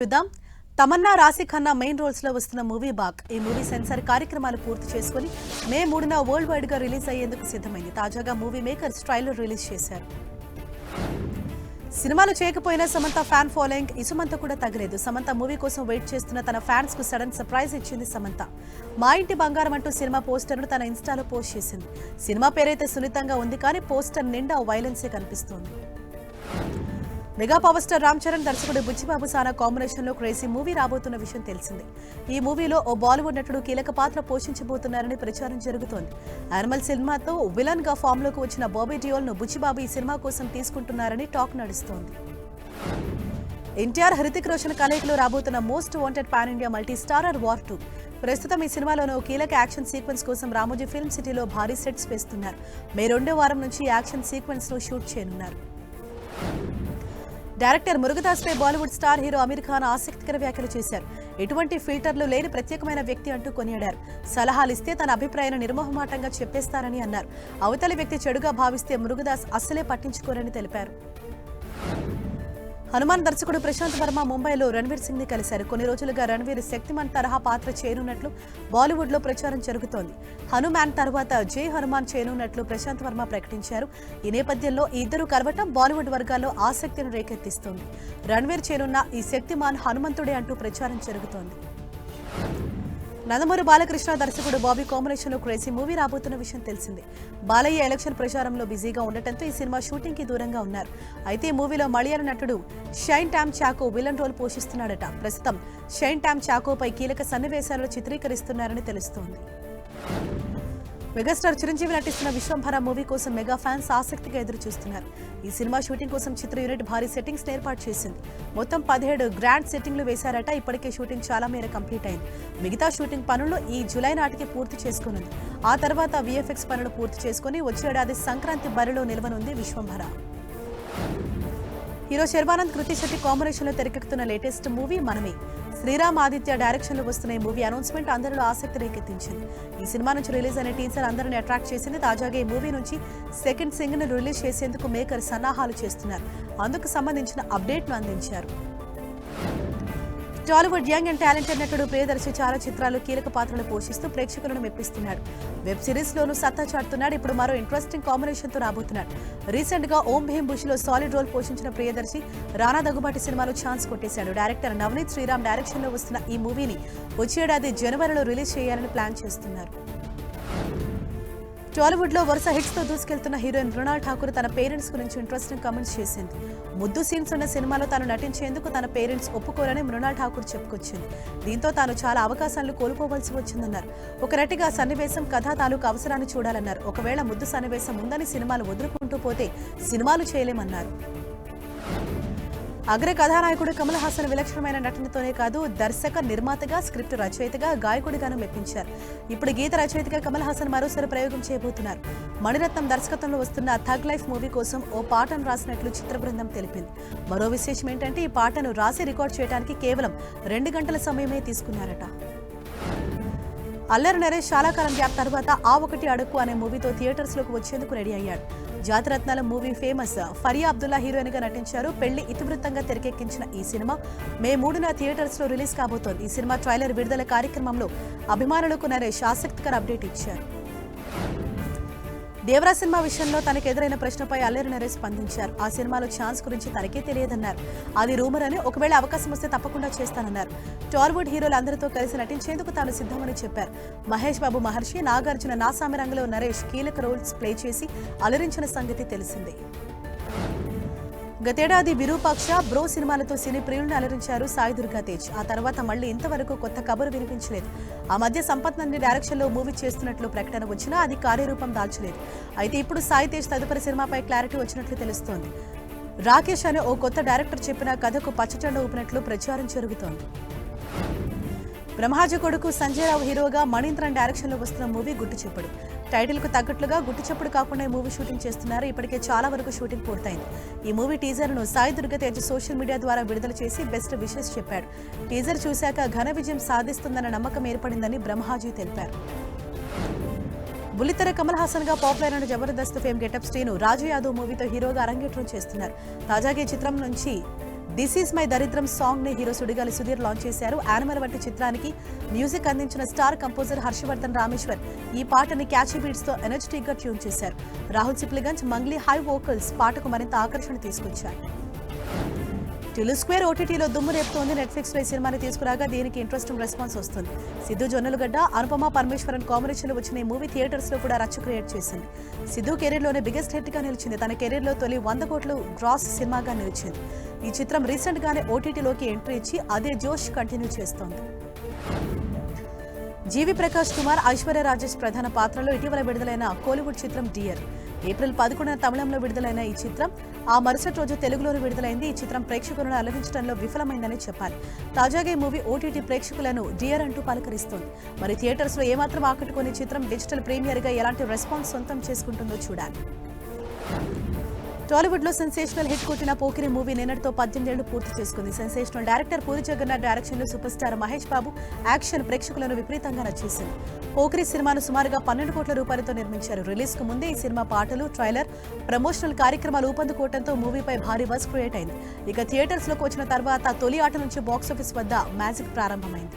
చూద్దాం. తమన్నా రాశి ఖన్నా మెయిన్ రోల్స్లో వస్తున్న మూవీ బాక్. ఈ మూవీ సెన్సార్ కార్యక్రమాలు పూర్తి చేసుకుని మే మూడున వరల్డ్ వైడ్గా రిలీజ్ అయ్యేందుకు సిద్ధమైంది. తాజాగా మూవీ మేకర్స్ ట్రైలర్ రిలీజ్ చేశారు. సినిమాలు చేయకపోయినా సమంత ఫ్యాన్ ఫాలోయింగ్ ఇసుమంత కూడా తగ్గలేదు. సమంత మూవీ కోసం వెయిట్ చేస్తున్న తన ఫ్యాన్స్కు సడన్ సర్ప్రైజ్ ఇచ్చింది సమంత. మా ఇంటి బంగారం అంటూ సినిమా పోస్టర్ను తన ఇన్స్టాలో పోస్ట్ చేసింది. సినిమా పేరైతే సున్నితంగా ఉంది కానీ పోస్టర్ నిండా వైలెన్సే కనిపిస్తోంది. Mega power star Ram Charan దర్శకుడు బుచ్చిబాబు సానా కాంబినేషన్లో క్రేజీ మూవీ రాబోతున్న విషయం తెలిసిందే. ఈ మూవీలో ఓ బాలీవుడ్ నటుడు కీలక పాత్ర పోషించబోతున్నారని ప్రచారం జరుగుతోంది. యానిమల్ సినిమాతో విలన్గా ఫామ్లోకి వచ్చిన బాబీ డియోల్ను బుచ్చిబాబు ఈ సినిమా కోసం తీసుకుంటున్నారని టాక్ నడుస్తోంది. ఎన్టీఆర్ హృతిక్ రోషన్ కలయికలో రాబోతున్న most wanted pan India multi starrer War two. ప్రస్తుతం ఈ సినిమాలోనూ ఓ కీలక యాక్షన్ సీక్వెన్స్ కోసం రామోజీ ఫిల్మ్ సిటీలో భారీ సెట్స్ వేస్తున్నారు. మే రెండో వారం నుంచి ఈ యాక్షన్ సీక్వెన్స్ను షూట్ చేయనున్నారు. డైరెక్టర్ మురుగదాస్ పై Bollywood star hero Aamir Khan ఆసక్తికర వ్యాఖ్యలు చేశారు. ఎటువంటి ఫిల్టర్లు లేని ప్రత్యేకమైన వ్యక్తి అంటూ కొనియాడారు. సలహాలు ఇస్తే తన అభిప్రాయాన్ని నిర్మోహమాటంగా చెప్పేస్తారని అన్నారు. అవతలి వ్యక్తి చెడుగా భావిస్తే మురుగదాస్ అస్సలే పట్టించుకోరని తెలిపారు. హనుమాన్ దర్శకుడు ప్రశాంత్ వర్మ ముంబైలో రణ్వీర్ సింగ్ని కలిశారు. కొన్ని రోజులుగా రణ్వీర్ శక్తిమాన్ తరహా పాత్ర చేయనున్నట్లు బాలీవుడ్లో ప్రచారం జరుగుతోంది. హనుమాన్ తర్వాత జై హనుమాన్ చేయనున్నట్లు ప్రశాంత్ వర్మ ప్రకటించారు. ఈ నేపథ్యంలో ఈ ఇద్దరు కలవటం బాలీవుడ్ వర్గాల్లో ఆసక్తిని రేకెత్తిస్తోంది. రణ్వీర్ చేయనున్న ఈ శక్తిమాన్ హనుమంతుడే అంటూ ప్రచారం జరుగుతోంది. నందమూరి బాలకృష్ణ దర్శకుడు బాబీ కాంబినేషన్లో క్రేజీ మూవీ రాబోతున్న విషయం తెలిసిందే. బాలయ్య ఎలక్షన్ ప్రచారంలో బిజీగా ఉండటంతో ఈ సినిమా షూటింగ్కి దూరంగా ఉన్నారు. అయితే ఈ మూవీలో మలయాళ నటుడు షైన్ టామ్ చాకో విలన్ రోల్ పోషిస్తున్నాడట. ప్రస్తుతం షైన్ టామ్ చాకోపై కీలక సన్నివేశాలు చిత్రీకరిస్తున్నారని తెలుస్తోంది. మెగాస్టార్ చిరంజీవి నటిస్తున్న విశ్వంభర మూవీ కోసం మెగా ఫ్యాన్స్ ఆసక్తిగా ఎదురు చూస్తున్నారు ఈ సినిమా షూటింగ్ కోసం చిత్ర యూనిట్ భారీ సెట్టింగ్స్ ఏర్పాటు చేసింది. మొత్తం పదిహేడు గ్రాండ్ సెట్టింగ్లు వేశారట ఇప్పటికే షూటింగ్ చాలా మేర కంప్లీట్ అయింది. మిగతా షూటింగ్ పనులు ఈ జూలై నాటికి పూర్తి చేసుకునుంది. ఆ తర్వాత విఎఫ్ఎక్స్ పనులు పూర్తి చేసుకుని వచ్చే ఏడాది సంక్రాంతి బరిలో నిలవనుంది విశ్వంభర. హీరో శర్వానంద్ కృతి శెట్టి కాంబినేషన్లో తెరకెక్కుతున్న లేటెస్ట్ మూవీ మనమే. శ్రీరామ్ ఆదిత్య డైరెక్షన్లో వస్తున్న ఈ మూవీ అనౌన్స్మెంట్ అందరిలో ఆసక్తి రేకెత్తించింది. ఈ సినిమా నుంచి రిలీజ్ అయిన టీజర్ అందరిని అట్రాక్ట్ చేసింది తాజాగా ఈ మూవీ నుంచి సెకండ్ సింగిల్ రిలీజ్ చేసేందుకు మేకర్ సన్నాహాలు చేస్తున్నారు. అందుకు సంబంధించిన అప్డేట్ను అందించారు. టాలీవుడ్ యంగ్ అండ్ టాలెంటెడ్ నటుడు ప్రియదర్శి చాలా చిత్రాలు కీలక పాత్రలు పోషిస్తూ ప్రేక్షకులను మెప్పిస్తున్నాడు. వెబ్ సిరీస్ లోనూ సత్తా చాటుతున్నాడు. ఇప్పుడు మరో ఇంట్రెస్టింగ్ కాంబినేషన్తో రాబోతున్నాడు. రీసెంట్గా ఓం భీమ్ బుష్లో సాలిడ్ రోల్ పోషించిన ప్రియదర్శి రానా దగ్గుబాటి సినిమాలో ఛాన్స్ కొట్టేశాడు. డైరెక్టర్ నవనీత్ శ్రీరామ్ డైరెక్షన్లో వస్తున్న ఈ మూవీని వచ్చేడాది జనవరిలో రిలీజ్ చేయాలని ప్లాన్ చేస్తున్నారు. టాలీవుడ్లో వరుస హిట్స్తో దూసుకెళ్తున్న హీరోయిన్ మృణాల్ ఠాకూర్ తన పేరెంట్స్ గురించి ఇంట్రెస్టింగ్ కామెంట్స్ చేసింది. ముద్దు సీన్స్ ఉన్న సినిమాలో తాను నటించేందుకు తన పేరెంట్స్ ఒప్పుకోరని మృణాల్ ఠాకూర్ చెప్పుకొచ్చింది. దీంతో తాను చాలా అవకాశాలను కోల్పోవలసి వచ్చిందన్నారు. ఒక నటిగా సన్నివేశం కథ తాలూకు అవసరాన్ని చూడాలన్నారు. ఒకవేళ ముద్దు సన్నివేశం ఉందని సినిమాలు వదులుకుంటూ పోతే సినిమాలు చేయలేమన్నారు. అగ్ర కథానాయకుడు కమల్ హాసన్ విలక్షణమైన నటనతోనే కాదు దర్శక నిర్మాతగా స్క్రిప్ట్ రచయితగా గాయకుడిగాను మెప్పించారు. ఇప్పుడు గీత రచయితగా కమల్ హాసన్ మరోసారి ప్రయోగం చేయబోతున్నారు. మణిరత్నం దర్శకత్వంలో వస్తున్న థగ్ లైఫ్ మూవీ కోసం ఓ పాటను రాసినట్లు చిత్ర బృందం తెలిపింది. మరో విశేషం ఏంటంటే ఈ పాటను రాసి రికార్డ్ చేయడానికి కేవలం రెండు గంటల సమయమే తీసుకున్నారట. అల్లరి నరేష్ చాలా కాలం గ్యాప్ తర్వాత ఆ ఒకటి అడుక్కు అనే మూవీతో థియేటర్స్లోకి వచ్చేందుకు రెడీ అయ్యాడు. జాతరత్నాల మూవీ ఫేమస్ ఫరియా అబ్దుల్లా హీరోయిన్గా నటించారు. పెళ్ళి ఇతివృత్తంగా తెరకెక్కించిన ఈ సినిమా మే మూడున థియేటర్స్లో రిలీజ్ కాబోతోంది. ఈ సినిమా ట్రైలర్ విడుదల కార్యక్రమంలో అభిమానులకు నరేష్ ఆసక్తికర అప్డేట్ ఇచ్చారు. దేవరా సినిమా విషయంలో తనకు ఎదురైన ప్రశ్నపై అల్లరి నరేష్ స్పందించారు. ఆ సినిమాలో ఛాన్స్ గురించి తనకే తెలియదన్నారు. అది రూమర్ అని ఒకవేళ అవకాశం వస్తే తప్పకుండా చేస్తానన్నారు. టాలీవుడ్ హీరోలు అందరితో కలిసి నటించేందుకు తాను సిద్ధమని చెప్పారు. మహేష్ బాబు మహర్షి నాగార్జున నాసామి రంగంలో నరేష్ కీలక రోల్స్ ప్లే చేసి అలరించిన సంగతి తెలిసిందే. గతేడాది విరూపాక్ష బ్రో సినిమాలతో సినీ ప్రియులను అలరించారు సాయి దుర్గా తేజ్. ఆ తర్వాత మళ్ళీ ఇంతవరకు కొత్త కబురు వినిపించలేదు. ఆ మధ్య సంపత్ నంది డైరెక్షన్లో మూవీ చేస్తున్నట్లు ప్రకటన వచ్చినా అది కార్యరూపం దాల్చలేదు. అయితే ఇప్పుడు సాయి తేజ్ తదుపరి సినిమాపై క్లారిటీ వచ్చినట్లు తెలుస్తోంది. రాకేష్ అనే ఓ కొత్త డైరెక్టర్ చెప్పిన కథకు పచ్చజెండ ఊపినట్లు ప్రచారం జరుగుతోంది. బ్రహ్మాజ కొడుకు సంజయ్ రావు హీరోగా మణీంద్రన్ డైరెక్షన్లో వస్తున్న మూవీ గుట్టు చెప్పడు. టైటిల్కు తగ్గట్లుగా గుట్టు చప్పుడు కాకుండా ఈ మూవీ షూటింగ్ చేస్తున్నారు. ఇప్పటికే చాలా వరకు షూటింగ్ పూర్తయింది. ఈ మూవీ టీజర్ను సాయి దుర్గతేజ్ సోషల్ మీడియా ద్వారా విడుదల చేసి బెస్ట్ విషెస్ చెప్పాడు. టీజర్ చూశాక ఘన విజయం సాధిస్తుందన్న నమ్మకం ఏర్పడిందని బ్రహ్మాజీ తెలిపారు. బుల్లితెర కమల్ హాసన్గా పాపులర్ అయిన జబర్దస్త్ ఫేమ్ గెటప్ శ్రీను రాజు యాదవ్ మూవీతో హీరోగా అరంగేట్రం చేస్తున్నారు. తాజాగా ఈ చిత్రం నుంచి దిస్ ఈస్ మై దరిద్రం సాంగ్ని హీరో సుడిగాలి సుధీర్ లాంచ్ చేశారు. యానిమల్ వంటి చిత్రానికి మ్యూజిక్ అందించిన స్టార్ కంపోజర్ హర్షవర్ధన్ రామేశ్వర్ ఈ పాటని క్యాచీ బీట్స్తో ఎనర్జెటిక్గా ట్యూన్ చేశారు. రాహుల్ సిప్లిగంజ్ మంగ్లీ హై వోకల్స్ పాటకు మరింత ఆకర్షణ తీసుకొచ్చారు. టిల్ స్క్వేర్ ఓటీటీలో దుమ్ము రేపుతోంది. నెట్ఫ్లిక్స్ పై సినిమాని తీసుకురాగా దీనికి ఇంట్రెస్టింగ్ రెస్పాన్స్ వస్తుంది. సిద్ధు జొన్నలగడ్డ అనుపమ పరమేశ్వరన్ కాంబినేషన్లో వచ్చిన ఈ మూవీ థియేటర్స్లో కూడా రచ్చ క్రియేట్ చేసింది. సిద్ధు కెరీర్లోనే బిగ్గెస్ట్ హిట్గా నిలిచింది. తన కెరీర్లో తొలి వంద కోట్లు గ్రాస్ సినిమాగా నిలిచింది. ఈ చిత్రం రీసెంట్ గానే ఓటీటీలోకి ఎంట్రీ ఇచ్చి అదే జోష్ కంటిన్యూ చేస్తోంది. జీవి ప్రకాష్ కుమార్ ఐశ్వర్య రాజేష్ ప్రధాన పాత్రలో ఇటీవల విడుదలైన కోలీవుడ్ చిత్రం డియర్. ఏప్రిల్ పదకొండున తమిళంలో విడుదలైన ఈ చిత్రం ఆ మరుసటి రోజు తెలుగులోని విడుదలైంది. ఈ చిత్రం ప్రేక్షకులను అలరించడంలో విఫలమైందని చెప్పాలి. తాజాగా ఈ మూవీ ఓటీటీ ప్రేక్షకులను డియర్ అంటూ పలకరిస్తోంది. మరి థియేటర్స్లో ఏమాత్రం ఆకట్టుకునే చిత్రం డిజిటల్ ప్రీమియర్గా ఎలాంటి రెస్పాన్స్ సొంతం చేసుకుంటుందో చూడాలి. టాలీవుడ్లో సెన్సేషనల్ హిట్ కొట్టిన పోకిరి మూవీ నిన్నటితో పద్దెనిమిదేళ్ళు పూర్తి చేసుకుంది. సెన్సేషనల్ డైరెక్టర్ పూరి జగన్నాథ్ డైరెక్షన్లో super star Mahesh Babu action ప్రేక్షకులను విపరీతంగా నచ్చేసింది పోకిరి సినిమాను సుమారుగా పన్నెండు కోట్ల రూపాయలతో నిర్మించారు. రిలీజ్కు ముందే ఈ సినిమా పాటలు ట్రైలర్ ప్రమోషనల్ కార్యక్రమాలు ఊపందుకోవడంతో మూవీపై భారీ బస్ క్రియేట్ అయింది. ఇక థియేటర్స్లోకి వచ్చిన తర్వాత తొలి ఆట నుంచి బాక్సాఫీస్ వద్ద మ్యాజిక్ ప్రారంభమైంది.